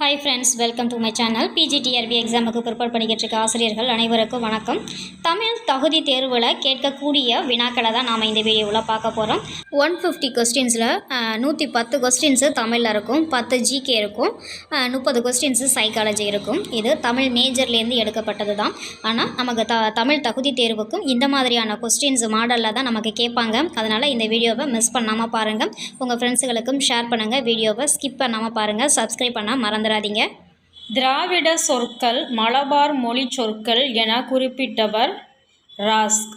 Hi friends welcome to my channel PGTRB எக்ஸாமுக்கு prepare பண்ணிக்கிட்டு இருக்க ஆசிரியர்கள் அனைவருக்கும் வணக்கம். தமிழ் தகுதி தேர்வில் கேட்கக்கூடிய வினாக்களை தான் நாம் இந்த வீடியோவில் பார்க்க போகிறோம் ஒன் ஃபிஃப்டி கொஸ்டின்ஸில் நூற்றி பத்து கொஸ்டின்ஸு தமிழில் இருக்கும் பத்து ஜிகே இருக்கும் முப்பது கொஸ்டின்ஸு சைக்காலஜி இருக்கும். இது தமிழ் மேஜர்லேருந்து எடுக்கப்பட்டது தான். ஆனால் நமக்கு த தமிழ் தகுதி தேர்வுக்கும் இந்த மாதிரியான கொஸ்டின்ஸ் மாடலில் தான் நமக்கு கேட்பாங்க. அதனால் இந்த வீடியோவை மிஸ் பண்ணாமல் பாருங்கள் உங்கள் ஃப்ரெண்ட்ஸுகளுக்கும் ஷேர் பண்ணுங்கள் வீடியோவை ஸ்கிப் பண்ணாமல் பாருங்கள் சப்ஸ்கிரைப் பண்ணால் மறந்துடாதீங்க. திராவிட சொற்கள் மலபார் மொழி சொற்கள் என குறிப்பிட்டவர் ராஸ்க்.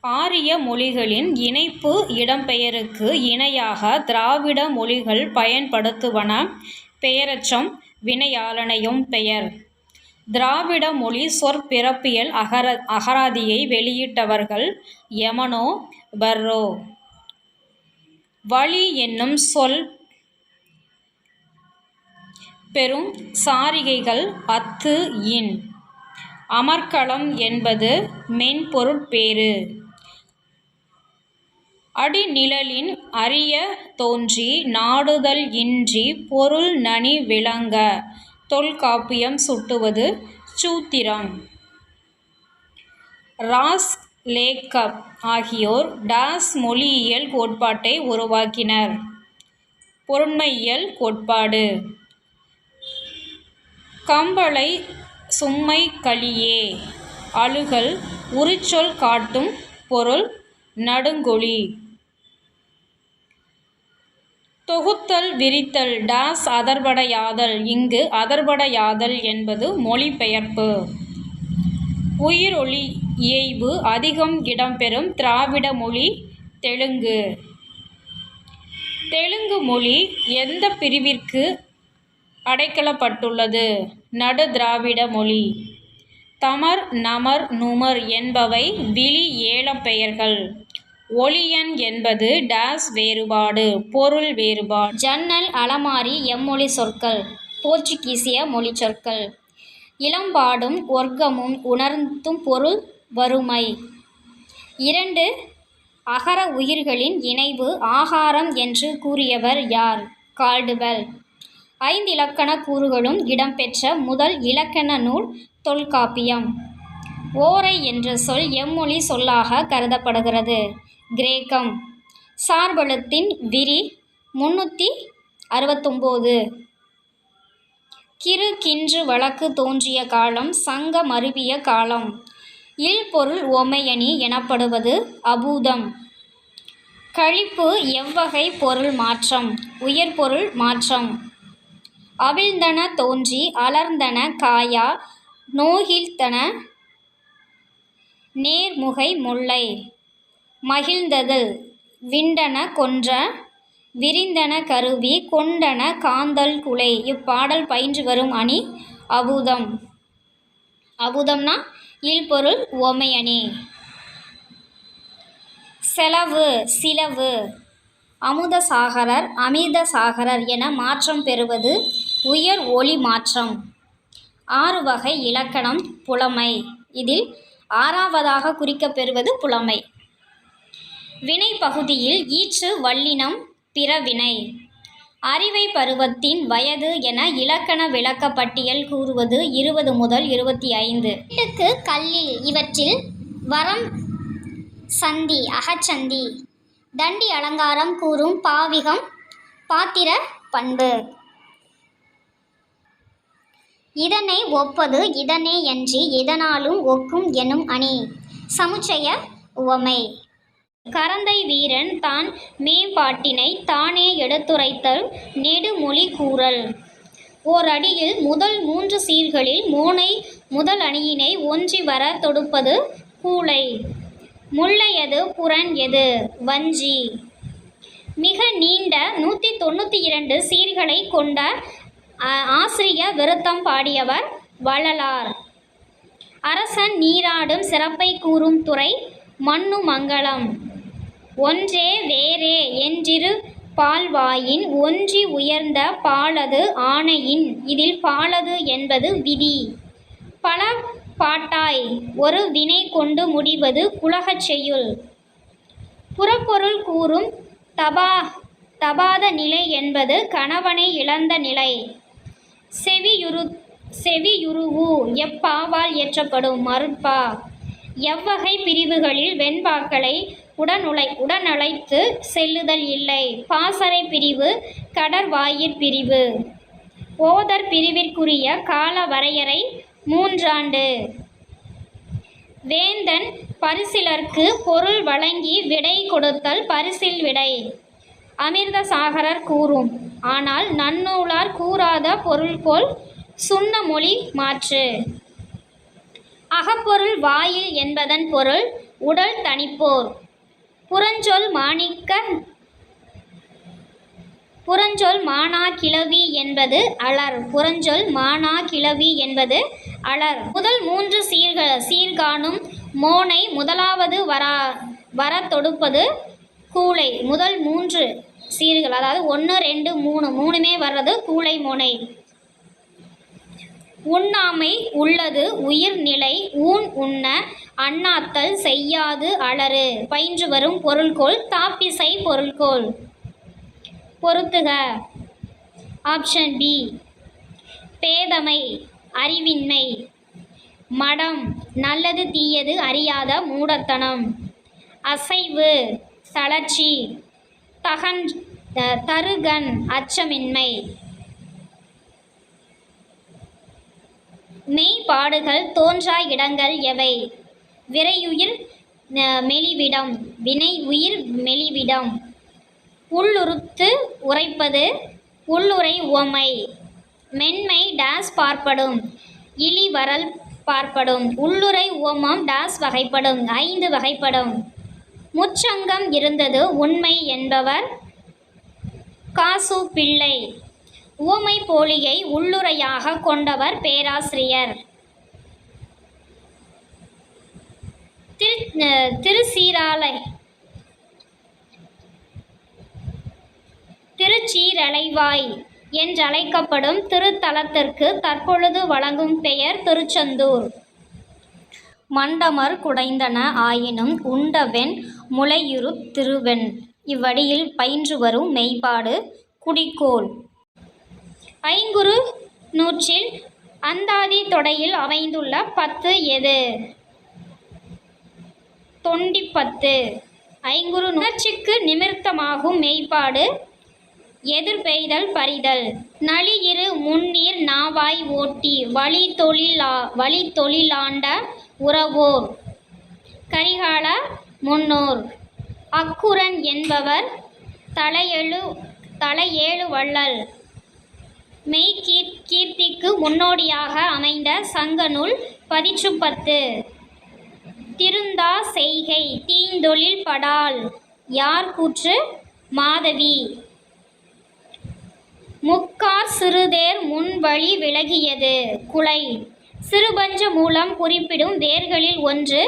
ஆரிய மொழிகளின் இணைப்பு இடம்பெயருக்கு இணையாக திராவிட மொழிகள் பயன்படுத்துவன பெயரச்சம் வினையாளனையும் பெயர். திராவிட மொழி சொற்பிறப்பியல் அகர அகராதியை வெளியிட்டவர்கள் யமனோ பர்ரோ. வழி என்னும் சொல் பெறும் சாரிகைகள் அத்து இன். அமர்க்களம் என்பது மென்பொருட்பேறு அடிநிழலின் அரிய தோன்றி நாடுதல் இன்றி பொருள் நனி விளங்க தொல்காப்பியம் சுட்டுவது சூத்திரம். ராஸ் லேக்கப் ஆகியோர் டாஸ் மொழியியல் கோட்பாட்டை உருவாக்கினர். பொருண்மையியல் கோட்பாடு. கம்பளை சும்மை களியே அழுகல் உரிச்சொல் காட்டும் பொருள் நடுங்கொழி தொகுத்தல் விரித்தல் டாஸ் அதர்படையாதல் இங்கு அதர்படையாதல் என்பது மொழிபெயர்ப்பு. உயிரொளி இயைபு அதிகம் இடம்பெறும் திராவிட மொழி தெலுங்கு. தெலுங்கு மொழி எந்த பிரிவிற்கு அடைக்கலப்பட்டுள்ளது. நடு திராவிட மொழி. தமர் நமர் நுமர் என்பவை விழி ஏலப் பெயர்கள். ஒளியன் என்பது டாஸ் வேறுபாடு பொருள் வேறுபாடு. ஜன்னல் அலமாரி எம்மொழி சொற்கள் போர்ச்சுகீசிய மொழி சொற்கள். இளம்பாடும் ஒர்க்கமும் உணர்த்தும் பொருள் வறுமை. இரண்டு அகர உயிர்களின் இணைவு ஆகாரம் என்று கூறியவர் யார்? கால்டுவெல். ஐந்து இலக்கண கூறுகளும் இடம்பெற்ற முதல் இலக்கண நூல் தொல்காப்பியம். ஓரை என்ற சொல் எம்மொழி சொல்லாக கருதப்படுகிறது. கிரேக்கம். சார்பலத்தின் விரி முன்னூற்றி அறுபத்தொம்போது கிரு கின்று வழக்கு தோன்றிய காலம் சங்க மருவிய காலம். இல் பொருள் ஓமையணி எனப்படுவது அபூதம். கழிப்பு எவ்வகை பொருள் மாற்றம். உயர் பொருள் மாற்றம். அவிழ்ந்தன தோன்றி அலர்ந்தன காயா நோகிழ்த்தன நேர்முகை முல்லை. மகிழ்ந்தது விண்டன கொன்ற விரிந்தன கருவி கொண்டன காந்தல் குலை. இப்பாடல் பயின்று வரும் அணி அபூதம். அபூதம்னா இல்பொருள் ஓமை அணி செலவு சிலவு அமுத சாகரர் அமிர்த சாகரர் என மாற்றம் பெறுவது உயர் ஒளி மாற்றம். ஆறு வகை இலக்கணம் புலமை. இதில் ஆறாவதாக குறிக்கப்பெறுவது புலமை. வினை பகுதியில் ஈற்று வல்லினம் பிற வினை அறிவை பருவத்தின் வயது என இலக்கண விளக்கப்பட்டியல் கூறுவது இருபது முதல் இருபத்தி ஐந்து. வீட்டுக்கு கல்லில் இவற்றில் வரம் சந்தி அகச்சந்தி. தண்டி அலங்காரம் கூறும் பாவிகம் பாத்திர பண்பு. இதனை ஒப்பது இதனே என்று எதனாலும் ஒக்கும் எனும் அணி. சமுச்சய உவமை. கரந்தை வீரன் தான் மேம்பாட்டினை தானே எடுத்துரைத்தல் நெடுமொழி கூறல். ஓர் அடியில் முதல் மூன்று சீர்களில் மோனை முதல் அணியினை ஒன்றி வர தொடுப்பது கூளை முல்லையது புறன் எது? வஞ்சி. மிக நீண்ட நூற்றி தொண்ணூற்றி இரண்டு சீர்களை கொண்ட ஆசிரிய விருத்தம் பாடியவர் வள்ளலார். அரசன் நீராடும் சிறப்பை கூறும் துறை மண்ணு மங்களம். ஒன்றே வேறே என்றிரு பால்வாயின் ஒன்றி உயர்ந்த பாலது ஆணையின் இதில் பாலது என்பது விதி. பல பாட்டாய் ஒரு வினை கொண்டு முடிவது குலகச் செய்யுள். புறப்பொருள் கூறும் தபா தபாத நிலை என்பது கணவனை இழந்த நிலை. செவியுரு செவியுருவு எப்பாவால் இயற்றப்படும் மருட்பா எவ்வகை பிரிவுகளில் வெண்பாக்களை உடனுழை உடனழைத்து செல்லுதல் இல்லை. பாசறை பிரிவு கடற்வாயிற் பிரிவு. ஓதர் பிரிவிற்குரிய கால வரையறை மூன்றாண்டு. வேந்தன் பரிசிலர்க்கு பொருள் வழங்கி விடை கொடுத்தல் பரிசில் விடை. அமிர்த சாகரர் கூறும் ஆனால் நன்னூலார் கூறாத பொருள்போல் சுண்ண மொழி மாற்று. அகப்பொருள் வாயில் என்பதன் பொருள் உடல் தனிப்போர் புறஞ்சொல் மாணிக்க புறஞ்சொல் மானா கிளவி என்பது அலர். புறஞ்சொல் மானா கிளவி என்பது அலர். முதல் மூன்று சீர்க சீர்காணும் மோனை முதலாவது வரா வர தொடுப்பது கூளை முதல் மூன்று சீர்கள் அதாவது ஒன்று ரெண்டு மூணு மூணுமே வர்றது கூளை மோனை. உண்ணாமை உள்ளது உயிர்நிலை ஊன் உண்ண அண்ணாத்தல் செய்யாது அலறு. பயின்று வரும் பொருள்கோள் தாப்பிசை பொருள்கோள். பொருத்துக. Option B. பேதமை. அறிவின்மை. மடம் நல்லது தீயது அறியாத மூடத்தனம். அசைவு தளர்ச்சி தகன் தருகன் அச்சமின்மை. மெய்ப்பாடுகள் தோன்றா இடங்கள் எவை? விரையுயிர் மெலிவிடம். வினை உயிர் மெலிவிடம். உள்ளுறுத்து உரைப்பது உள்ளுரை உவமை. மென்மை டேஸ் பார்ப்படும். இழிவரல் பார்ப்படும். உள்ளுரை உவமம் டேஸ் வகைப்படும். ஐந்து வகைப்படும். முச்சங்கம் இருந்தது உண்மை என்பவர் காசு பிள்ளை. உவமை போலியை உள்ளுரையாக கொண்டவர் பேராசிரியர். திரு திருச்சீராலை திருச்சீரலைவாய் என்றழைக்கப்படும் திருத்தலத்திற்கு தற்பொழுது வழங்கும் பெயர் திருச்செந்தூர். மண்டமர் குடைந்தன ஆயினும் உண்டவென் முளையுறு திருவெண். இவ்வடியில் பயின்று வரும் மெய்ப்பாடு குடிக்கோள். ஐங்குறு நூற்றில் அந்தாதி தொடையில் அமைந்துள்ள பத்து எது? தொண்டிப்பத்து. ஐங்குறு உணர்ச்சிக்கு நிமித்தமாகும் மெய்ப்பாடு எதிர்பெய்தல் பறிதல். நளியிரு முன்னீர் நாவாய் ஓட்டி வழி தொழிலா வழி தொழிலாண்ட உறவோர் கரிகால முன்னோர். அக்குரன் என்பவர் தலையெழு தலையேழு வள்ளல். மெய் கீர் கீர்த்திக்கு முன்னோடியாக அமைந்த சங்கநூல் பதிற்றுப்பத்து திருந்தா செய்கை தீந்தொழில் படால். யார் கூற்று? மாதவி. முக்கார் சிறுதேர் முன்வழி விலகியது. குலை. சிறுபஞ்ச மூலம் குறிப்பிடும் வேர்களில் ஒன்று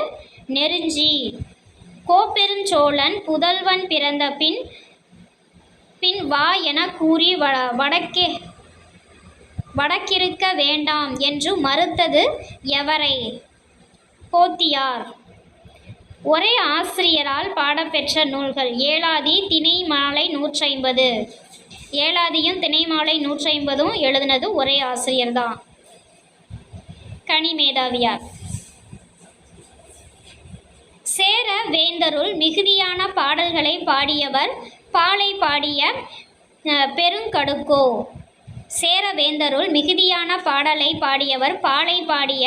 நெருஞ்சி. கோப்பெருஞ்சோழன் புதல்வன் பிறந்த பின் பின் வா என கூறி வ வடக்கே வடக்கிருக்க வேண்டாம் என்று மறுத்தது எவரை? போத்தியார். ஒரே ஆசிரியரால் பாடப்பெற்ற நூல்கள் ஏலாதி திணைமாலை நூற்றைம்பது. ஏழாதியும் திணைமாலை நூற்றைம்பதும் எழுதினதும் ஒரே ஆசிரியர் தான் கனி மேதாவியார். சேர வேந்தருள் மிகுதியான பாடல்களை பாடியவர் பாலை பாடிய பெருங்கடுக்கோ. சேர வேந்தருள் மிகுதியான பாடலை பாடியவர் பாலை பாடிய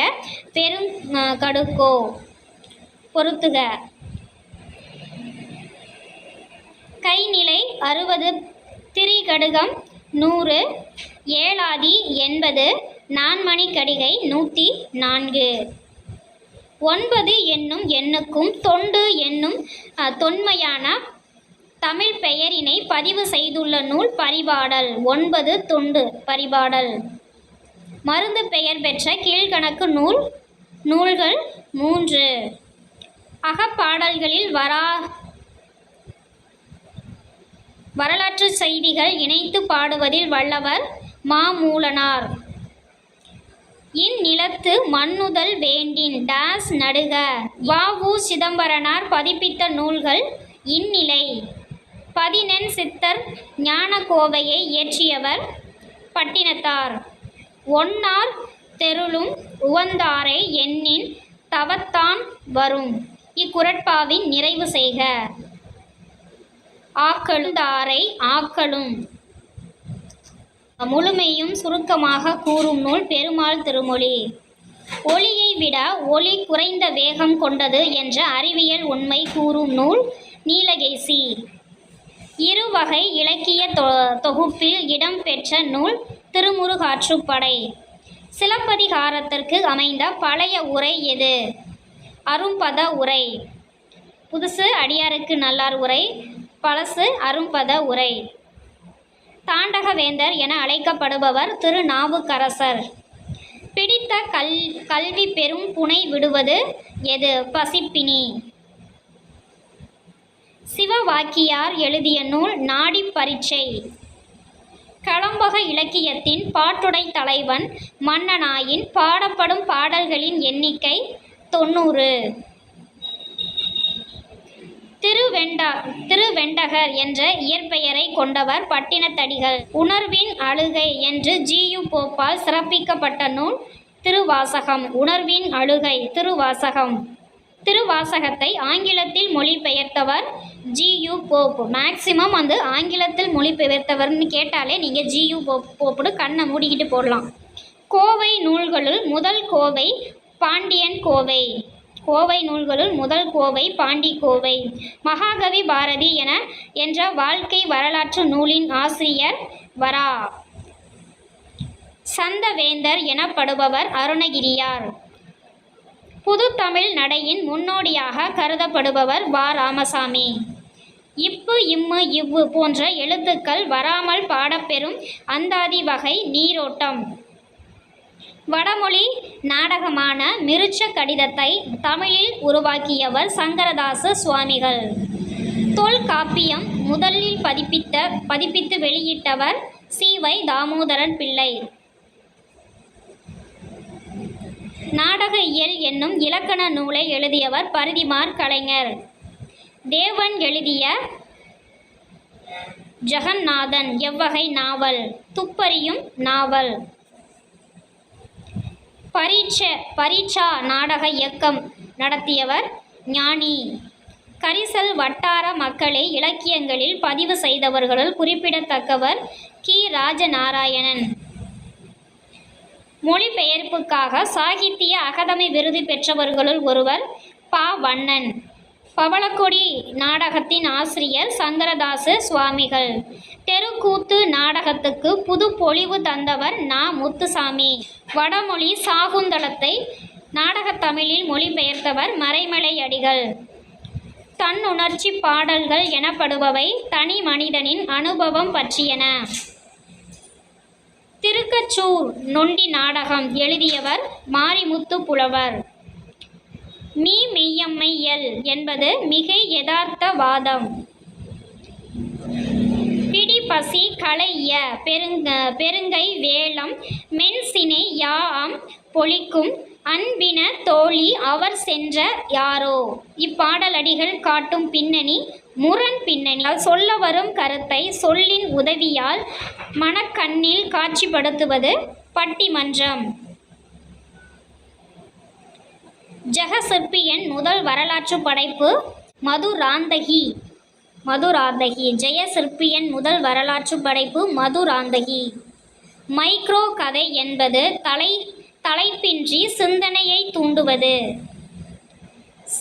பெரும் கடுக்கோ. பொருத்துக. கைநிலை அறுபது திரிகடுகம் நூறு ஏழாதி எண்பது நான்மணி கடிகை நூற்றி நான்கு. ஒன்பது என்னும் எண்ணுக்கும் தொண்டு என்னும் தொன்மையான தமிழ் பெயரினை பதிவு செய்துள்ள நூல் பரிபாடல். ஒன்பது தொண்டு பரிபாடல். மருந்து பெயர் பெற்ற கீழ்கணக்கு நூல் நூல்கள் மூன்று. அகப்பாடல்களில் வரா வரலாற்று செய்திகள் இணைத்து பாடுவதில் வல்லவர் மாமூலனார். இந்நிலத்து மண்ணுதல் வேண்டின் டாஸ் நடுக. வ. உ. சிதம்பரனார் பதிப்பித்த நூல்கள் இந்நிலை பதினெண் சித்தர் ஞானக்கோவையை இயற்றியவர் பட்டினத்தார். ஒன்னார் தெருளும் உவந்தாரை எண்ணின் தவத்தான் வரும். இக்குரட்பாவின் நிறைவு செய்க. ஆக்களுந்தாரை ஆக்களும் முழுமையும் சுருக்கமாக கூறும் நூல் பெருமாள் திருமொழி. ஒளியை விட ஒளி குறைந்த வேகம் கொண்டது என்ற அறிவியல் உண்மை கூறும் நூல் நீலகேசி. இருவகை இலக்கிய தொ தொகுப்பில் இடம்பெற்ற நூல் திருமுருகாற்றுப்படை. சிலப்பதிகாரத்திற்கு அமைந்த பழைய உரை எது? அரும்பத உரை. புதுசு அடியாருக்கு நல்லார் உரை. பழசு அரும்பத உரை. தாண்டகவேந்தர் என அழைக்கப்படுபவர் திருநாவுக்கரசர் பிடித்த கல் கல்வி பெரும் புனை விடுவது எது? பசிப்பினி. சிவவாக்கியார் எழுதிய நூல் நாடி பரீட்சை. களம்பக இலக்கியத்தின் பாட்டுடை தலைவன் மன்னனாயின் பாடப்படும் பாடல்களின் எண்ணிக்கை தொண்ணூறு. திருவெண்டா திருவெண்டகர் என்ற இயற்பெயரை கொண்டவர் பட்டினத்தடிகள். உணர்வின் அழுகை என்று ஜியு போப்பால் சிறப்பிக்கப்பட்ட நூல் திருவாசகம். உணர்வின் அழுகை திருவாசகம். திருவாசகத்தை ஆங்கிலத்தில் மொழிபெயர்த்தவர் ஜியு போப். மேக்சிமம் வந்து ஆங்கிலத்தில் மொழிபெயர்த்தவர்னு கேட்டாலே நீங்கள் ஜியு போப் போப்புடு கண்ணை மூடிக்கிட்டு போடலாம். கோவை நூல்களுள் முதல் கோவை பாண்டியன் கோவை. கோவை நூல்களுள் முதல் கோவை பாண்டி கோவை. மகாகவி பாரதி என என்ற வாழ்க்கை வரலாற்று நூலின் ஆசிரியர் வரா. சந்தவேந்தர் எனப்படுபவர் அருணகிரியார். புதுத்தமிழ் நடையின் முன்னோடியாக கருதப்படுபவர் வா. ராமசாமி. இப்பு இம்மு இவ்வு போன்ற எழுத்துக்கள் வராமல் பாடப்பெறும் அந்தாதி வகை நீரோட்டம். வடமொழி நாடகமான மிருச்ச கடிதத்தை தமிழில் உருவாக்கியவர் சங்கரதாச சுவாமிகள். தொல்காப்பியம் முதலில் பதிப்பித்த பதிப்பித்து வெளியிட்டவர் சி. வை. தாமோதரன் பிள்ளை. நாடக இயல் என்னும் இலக்கண நூலை எழுதியவர் பரிதிமார் கலைஞர். தேவன் எழுதிய ஜெகநாதன் எவ்வகை நாவல் துப்பறியும் நாவல். பரீட்ச பரீட்சா நாடக இயக்கம் நடத்தியவர் ஞானி. கரிசல் வட்டார மக்களை இலக்கியங்களில் பதிவு செய்தவர்களுள் குறிப்பிடத்தக்கவர் கி. ராஜநாராயணன். மொழிபெயர்ப்புக்காக சாகித்திய அகாதமி விருது பெற்றவர்களுள் ஒருவர் பா. வண்ணன். பவளக்கொடி நாடகத்தின் ஆசிரியர் சந்திரதாசு சுவாமிகள். தெருக்கூத்து நாடகத்துக்கு புது பொலிவு தந்தவர் நா. முத்துசாமி. வடமொழி சாகுந்தளத்தை நாடகத் தமிழில் மொழிபெயர்த்தவர் மறைமலை அடிகள் தன்னுணர்ச்சி பாடல்கள் எனப்படுபவை தனி மனிதனின் அனுபவம் பற்றியன. திருக்கச்சூர் நொண்டி நாடகம் எழுதியவர் மாரிமுத்து புலவர். மீ மெய்யம்மை எல் என்பது மிகை யதார்த்த வாதம் பிடி பசி களைய பெருங்க பெருங்கை வேளம் மென்சினை யாம் பொழிக்கும் அன்பின தோழி அவர் சென்ற யாரோ? இப்பாடலடிகள் காட்டும் பின்னணி முரண் பின்னணி. சொல்ல வரும் கருத்தை சொல்லின் உதவியால் மனக்கண்ணில் காட்சிப்படுத்துவது பட்டிமன்றம். ஜெகசிற்பியன் முதல் வரலாற்று படைப்பு மதுராந்தகி மதுராந்தகி. ஜெயசிற்பியன் முதல் வரலாற்று படைப்பு மதுராந்தகி. மைக்ரோ கதை என்பது தலை தலைப்பின்றி சிந்தனையை தூண்டுவது.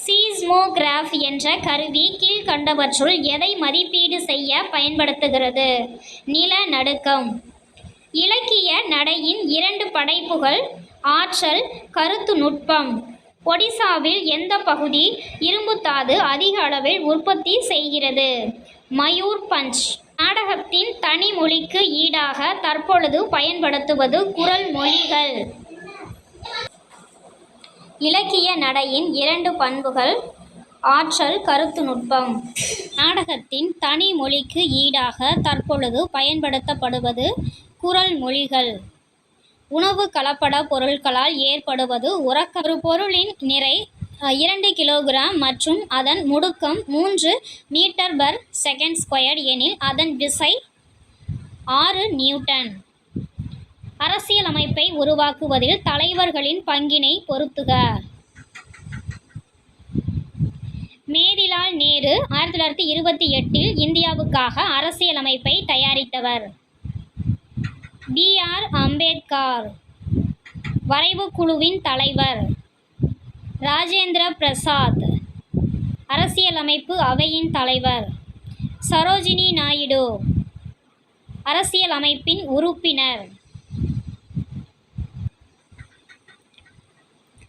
சீஸ்மோகிராஃப் என்ற கருவி கீழ்கண்டவற்றுள் எதை மதிப்பீடு செய்ய பயன்படுத்துகிறது? நில நடுக்கம். இலக்கிய நடையின் இரண்டு படைப்புகள் ஆற்றல் கருத்து நுட்பம். ஒடிசாவில் எந்த பகுதி இரும்புத்தாது அதிக அளவில் உற்பத்தி செய்கிறது? மயூர் பஞ்ச். நாடகத்தின் தனி மொழிக்கு ஈடாக தற்பொழுது பயன்படுத்துவது குரல் மொழிகள். இலக்கிய நடையின் இரண்டு பண்புகள் ஆற்றல் கருத்து நுட்பம். நாடகத்தின் தனி மொழிக்கு ஈடாக தற்பொழுது பயன்படுத்தப்படுவது குரல் மொழிகள். உணவு கலப்பட பொருட்களால் ஏற்படுவது உறக்க ஒரு பொருளின் நிறை இரண்டு கிலோகிராம் மற்றும் அதன் முடுக்கம் மூன்று மீட்டர் பர் செகண்ட் ஸ்கொயர் எனில் அதன் விசை ஆறு நியூட்டன். அரசியலமைப்பை உருவாக்குவதில் தலைவர்களின் பங்கினை பொருத்துக மேதிலால் நேரு ஆயிரத்தி தொள்ளாயிரத்தி இருபத்தி எட்டில் இந்தியாவுக்காக அரசியலமைப்பை தயாரித்தவர். BR R Ambedkar. வரைவு குழுவின் தலைவர். ராஜேந்திர பிரசாத். அரசியலமைப்பு அவையின் தலைவர். சரோஜினி நாயுடு. அரசியலமைப்பின் உறுப்பினர்.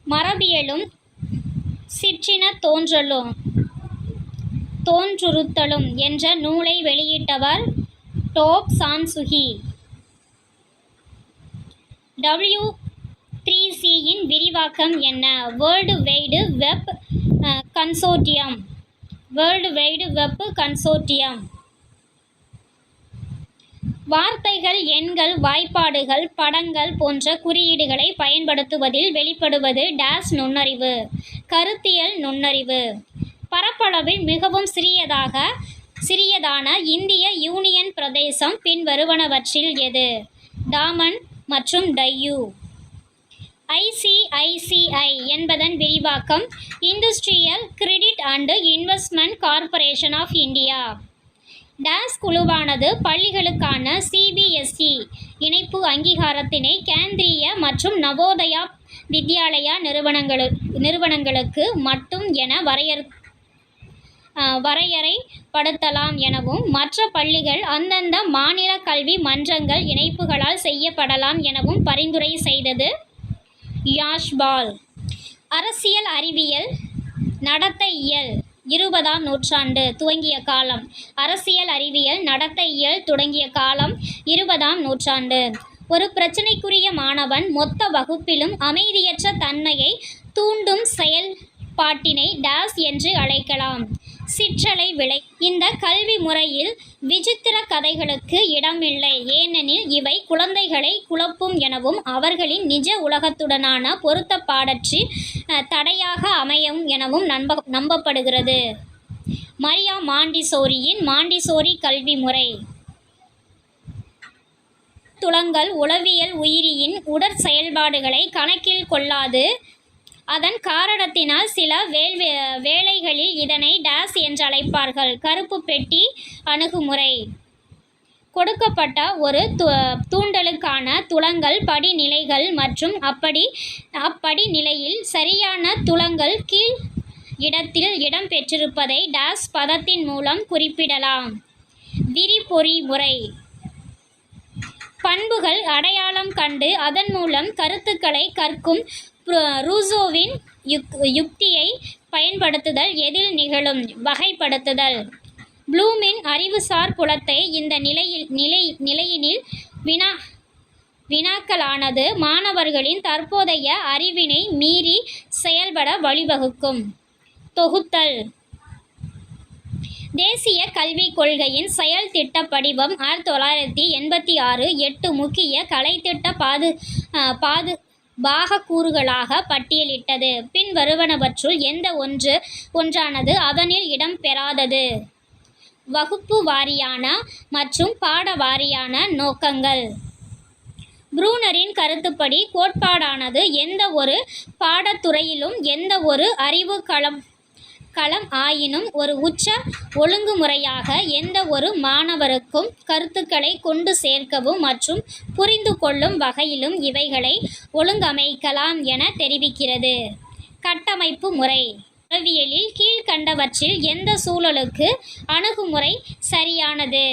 மரபியலும் சிற்றின தோன்றலும் தோன்றுறுத்தலும் என்ற நூலை வெளியிட்டவர் டோப் சான்சுகி. டபிள்யூ த்ரீ சியின் விரிவாக்கம் என்ன? World wide web consortium world wide web consortium வார்த்தைகள் எண்கள் வாய்ப்பாடுகள் படங்கள் போன்ற குறியீடுகளை பயன்படுத்துவதில் வெளிப்படுவது டேஸ் நுண்ணறிவு கருத்தியல் நுண்ணறிவு. பரப்பளவில் மிகவும் சிறியதாக சிறியதான இந்திய யூனியன் பிரதேசம் பின்வருவனவற்றில் எது? டாமன் மற்றும் டையூ. ஐசிஐசிஐ என்பதன் விரிவாக்கம் industrial credit and investment corporation of India. Toss குழுவானது பள்ளிகளுக்கான சிபிஎஸ்இ இணைப்பு அங்கீகாரத்தினை கேந்திரிய மற்றும் நவோதயா வித்யாலயா நிறுவனங்களு நிறுவனங்களுக்கு மட்டும் என வரையறு வரையறை வரையறைப்படுத்தலாம் எனவும் மற்ற பள்ளிகள் அந்தந்த மாநில கல்வி மன்றங்கள் இணைப்புகளால் செய்யப்படலாம் எனவும் பரிந்துரை செய்தது. யாஷ்பால். அரசியல் அறிவியல் நடத்த இயல் இருபதாம் நூற்றாண்டு துவங்கிய காலம். அரசியல் அறிவியல் நடத்த இயல் தொடங்கிய காலம் இருபதாம் நூற்றாண்டு. ஒரு பிரச்சனைக்குரிய மாணவன் மொத்த வகுப்பிலும் அமைதியற்ற தன்மையை தூண்டும் செயல்பாட்டினை டாஸ் என்று அழைக்கலாம். சிற்றலை விளை. இந்த கல்வி முறையில் விசித்திர கதைகளுக்கு இடமில்லை. ஏனெனில் இவை குழந்தைகளை குழப்பும் எனவும் அவர்களின் நிஜ உலகத்துடனான பொருத்தப்பாடற்று அஹ், தடையாக அமையும் எனவும் நம்ப நம்பப்படுகிறது. மரியா மாண்டிசோரியின் மாண்டிசோரி கல்வி முறை. துளங்கள் உளவியல் உயிரியின் உடற் செயல்பாடுகளை கணக்கில் கொள்ளாது அதன் காரணத்தினால் சில வேல் வேளைகளில் இதனை டாஸ் என்று அழைப்பார்கள் கருப்பு பெட்டி அணுகுமுறை. கொடுக்கப்பட்ட ஒரு து தூண்டலுக்கான துளங்கள் படிநிலைகள் மற்றும் அப்படி அப்படிநிலையில் சரியான துளங்கள் கீழ் இடத்தில் இடம் பெற்றிருப்பதை டாஸ் பதத்தின் மூலம் குறிப்பிடலாம். விரிபொறி முறை. பண்புகள் அடையாளம் கண்டு அதன் மூலம் கருத்துக்களை கற்கும் ரூசோவின் யுக் யுக்தியை பயன்படுத்துதல் எதில் நிகழும்? வகைப்படுத்துதல். ப்ளூமின் அறிவுசார் புலத்தை இந்த நிலையில் நிலை நிலையினில் வினா வினாக்களானது மாணவர்களின் தற்போதைய அறிவினை மீறி செயல்பட வழிவகுக்கும். தொகுத்தல். தேசிய கல்விக் கொள்கையின் செயல் திட்ட படிவம் ஆயிரத்தி தொள்ளாயிரத்தி எண்பத்தி ஆறு எட்டு முக்கிய கலைத்திட்ட பாது பாது பாகக்கூறுகளாக பட்டியலிட்டது. பின் வருவனவற்றுள் எந்த ஒன்று ஒன்றானது அதனில் இடம் பெறாதது. வகுப்பு வாரியான மற்றும் பாட வாரியான நோக்கங்கள். ப்ரூனரின் கருத்துப்படி கோட்பாடானது எந்த ஒரு பாடத்துறையிலும் எந்த ஒரு அறிவு களம் களம் ஆயினும் ஒரு உச்ச ஒழுங்குமுறையாக எந்த ஒரு மாணவருக்கும் கருத்துக்களை கொண்டு சேர்க்கவும் மற்றும் புரிந்து கொள்ளும் வகையிலும் இவைகளை ஒழுங்கமைக்கலாம் என தெரிவிக்கிறது. கட்டமைப்பு முறை. உளவியலில் கீழ்கண்டவற்றில் எந்த சூழலுக்கு அணுகுமுறை சரியானது?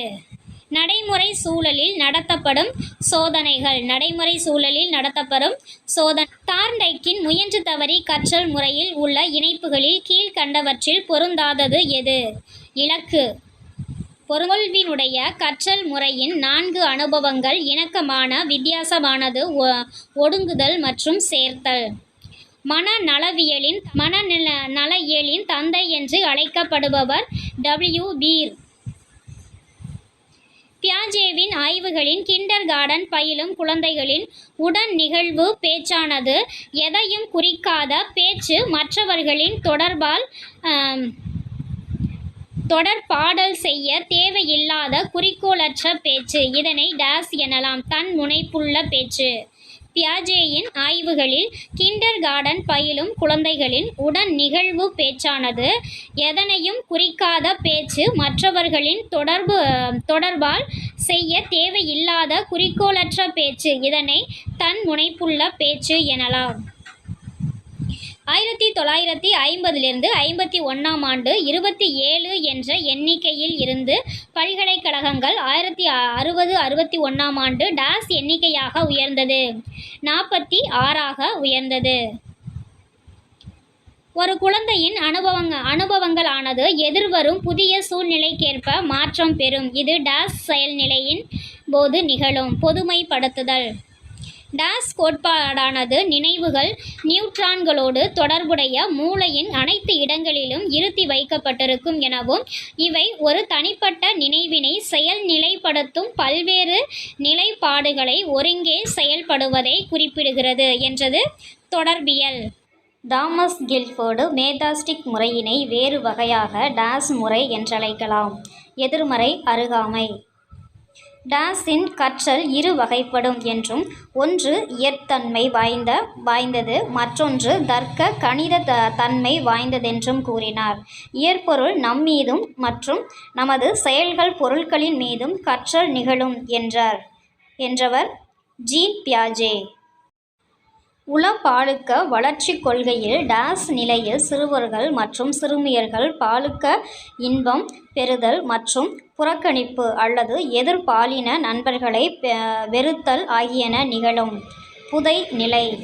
நடைமுறை சூழலில் நடத்தப்படும் சோதனைகள். நடைமுறை சூழலில் நடத்தப்படும் சோதனை தார்ண்டைக்கின் முயன்று தவறி கற்றல் முறையில் உள்ள இணைப்புகளில் கீழ்கண்டவற்றில் பொருந்தாதது எது? இலக்கு. பொருள்வினுடைய கற்றல் முறையின் நான்கு அனுபவங்கள் இணக்கமான வித்தியாசமானது ஒ- ஒடுங்குதல் மற்றும் சேர்த்தல். மனநலவியலின் மனநல நல இயலின் தந்தை என்று அழைக்கப்படுபவர் டபிள்யூ பீர் பியாஜேவின் ஆய்வுகளின் கிண்டர் கார்டன் பயிலும் குழந்தைகளின் உடன் நிகழ்வு பேச்சானது எதையும் குறிக்காத பேச்சு மற்றவர்களின் தொடர்பால் தொடர்பாடல் செய்ய தேவையில்லாத குறிக்கோளற்ற பேச்சு. இதனை டேஸ் எனலாம். தன் முனைப்புள்ள பேச்சு. பியாஜேயின் ஆய்வுகளில் கிண்டர் கார்டன் பயிலும் குழந்தைகளின் உடன் நிகழ்வு பேச்சானது. எதனையும் குறிக்காத பேச்சு மற்றவர்களின் தொடர்பு தொடர்பால் செய்ய தேவையில்லாத குறிக்கோளற்ற பேச்சு. இதனை தன் முனைப்புள்ள பேச்சு எனலாம். ஆயிரத்தி தொள்ளாயிரத்தி ஐம்பதிலிருந்து ஐம்பத்தி ஒன்றாம் ஆண்டு இருபத்தி ஏழு என்ற எண்ணிக்கையில் இருந்து பல்கலைக்கழகங்கள் ஆயிரத்தி அறுபது அறுபத்தி ஒன்றாம் ஆண்டு டாஸ் எண்ணிக்கையாக உயர்ந்தது. நாற்பத்தி ஆறாக உயர்ந்தது. ஒரு குழந்தையின் அனுபவங்க அனுபவங்களானது எதிர்வரும் புதிய சூழ்நிலைக்கேற்ப மாற்றம் பெறும். இது டாஸ் செயல்நிலையின் போது நிகழும் பொதுமைப்படுத்துதல். டாஸ் கோட்பாடானது நினைவுகள் நியூட்ரான்களோடு தொடர்புடைய மூளையின் அனைத்து இடங்களிலும் இருத்தி வைக்கப்பட்டிருக்கும் எனவும் இவை ஒரு தனிப்பட்ட நினைவினை செயல்நிலைப்படுத்தும் பல்வேறு நிலைப்பாடுகளை ஒருங்கே செயல்படுவதை குறிப்பிடுகிறது என்றது தொடர்பியல். தாமஸ் கில்ஃபோர்டு மேதாஸ்டிக் முறையினை வேறு வகையாக டாஸ் முறை என்றழைக்கலாம். எதிர்மறை அருகாமை. டாஸின் கற்றல் இரு வகைப்படும் என்றும் ஒன்று இயற்தன்மை வாய்ந்த வாய்ந்தது மற்றொன்று தர்க்க கணித த தன்மை வாய்ந்ததென்றும் கூறினார். இயற்பொருள் நம்மீதும் மற்றும் நமது செயல்கள் பொருட்களின் மீதும் கற்றல் நிகழும் என்றார் என்றவர் ஜீன் பியாஜே. உளப்பாலுக்க வளர்ச்சிக் கொள்கையில் டாஸ் நிலையில் சிறுவர்கள் மற்றும் சிறுமியர்கள் பாலுக்க இன்பம் பெறுதல் மற்றும் புறக்கணிப்பு அல்லது எதிர்பாலின நண்பர்களை பெ- வெறுத்தல் ஆகியன நிகழும். புதை நிலை.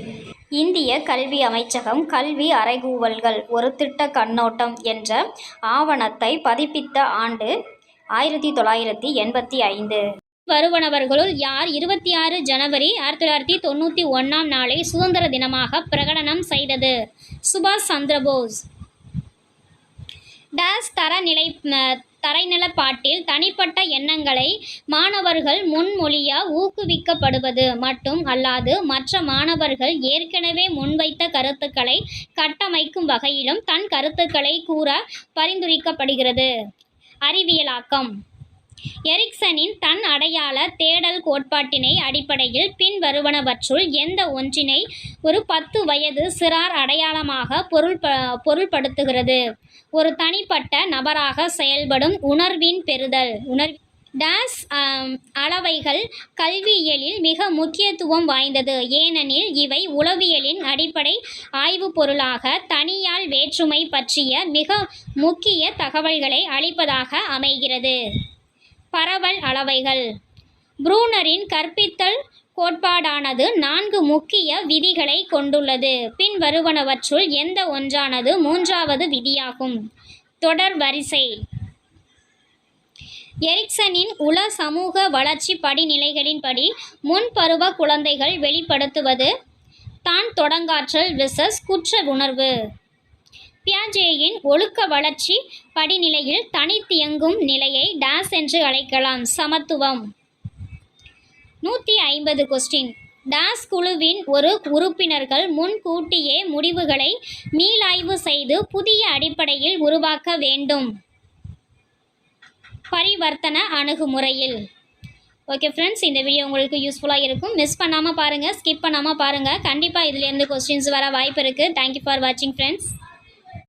இந்திய கல்வி அமைச்சகம் கல்வி அறைகூவல்கள் ஒரு திட்ட கண்ணோட்டம் என்ற ஆவணத்தை பதிப்பித்த ஆண்டு ஆயிரத்தி தொள்ளாயிரத்தி எண்பத்தி ஐந்து. வருவனவர்களுள் யார்? இருபத்தி ஆறு ஜனவரி ஆயிரத்தி தொள்ளாயிரத்தி தொண்ணூற்றி ஒன்றாம் நாளை சுதந்திர தினமாக பிரகடனம் செய்தது. சுபாஷ் சந்திரபோஸ் டாஸ் தரநிலை தரைநிலப்பாட்டில் தனிப்பட்ட எண்ணங்களை மாணவர்கள் முன்மொழிய ஊக்குவிக்கப்படுவது மட்டும் அல்லாது மற்ற மாணவர்கள் ஏற்கனவே முன்வைத்த கருத்துக்களை கட்டமைக்கும் வகையிலும் தன் கருத்துக்களை கூற பரிந்துரைக்கப்படுகிறது. அறிவியலாக்கம். எரிக்சனின் தன் அடையாள தேடல் கோட்பாட்டினை அடிப்படையில் பின்வருவனவற்றுள் எந்த ஒன்றினை ஒரு பத்து வயது சிறார் அடையாளமாக பொருள் பொருள்படுத்துகிறது? ஒரு தனிப்பட்ட நபராக செயல்படும் உணர்வின் பெறுதல். உணர் டாஸ் அளவைகள் கல்வியியலில் மிக முக்கியத்துவம் வாய்ந்தது. ஏனெனில் இவை உளவியலின் அடிப்படை ஆய்வு பொருளாக தனியால் வேற்றுமை பற்றிய மிக முக்கிய தகவல்களை அளிப்பதாக அமைகிறது. பரவல் அளவைகள். ப்ரூனரின் கற்பித்தல் கோட்பாடானது நான்கு முக்கிய விதிகளை கொண்டுள்ளது. பின்வருவனவற்றுள் எந்த ஒன்றானது மூன்றாவது விதியாகும். தொடர் வரிசை. எரிக்சனின் உள சமூக வளர்ச்சி படிநிலைகளின்படி முன்பருவ குழந்தைகள் வெளிப்படுத்துவது. தான் தொடங்காற்றல் விசஸ் குற்ற உணர்வு. பியாஜேயின் ஒழுக்க வளர்ச்சி படிநிலையில் தனித்தியங்கும் நிலையை டாஸ் என்று அழைக்கலாம். சமத்துவம். நூற்றி ஐம்பது கொஸ்டின் டாஸ் குழுவின் ஒரு உறுப்பினர்கள் முன்கூட்டியே முடிவுகளை மீளாய்வு செய்து புதிய அடிப்படையில் உருவாக்க வேண்டும். பரிவர்த்தன அணுகுமுறையில். ஓகே ஃப்ரெண்ட்ஸ் இந்த வீடியோ உங்களுக்கு யூஸ்ஃபுல்லாக இருக்கும். மிஸ் பண்ணாமல் பாருங்கள் ஸ்கிப் பண்ணாமல் பாருங்கள் கண்டிப்பாக இதுலேருந்து கொஸ்டின்ஸ் வர வாய்ப்பு இருக்குது தேங்க்யூ ஃபார் வாட்சிங் ஃப்ரெண்ட்ஸ்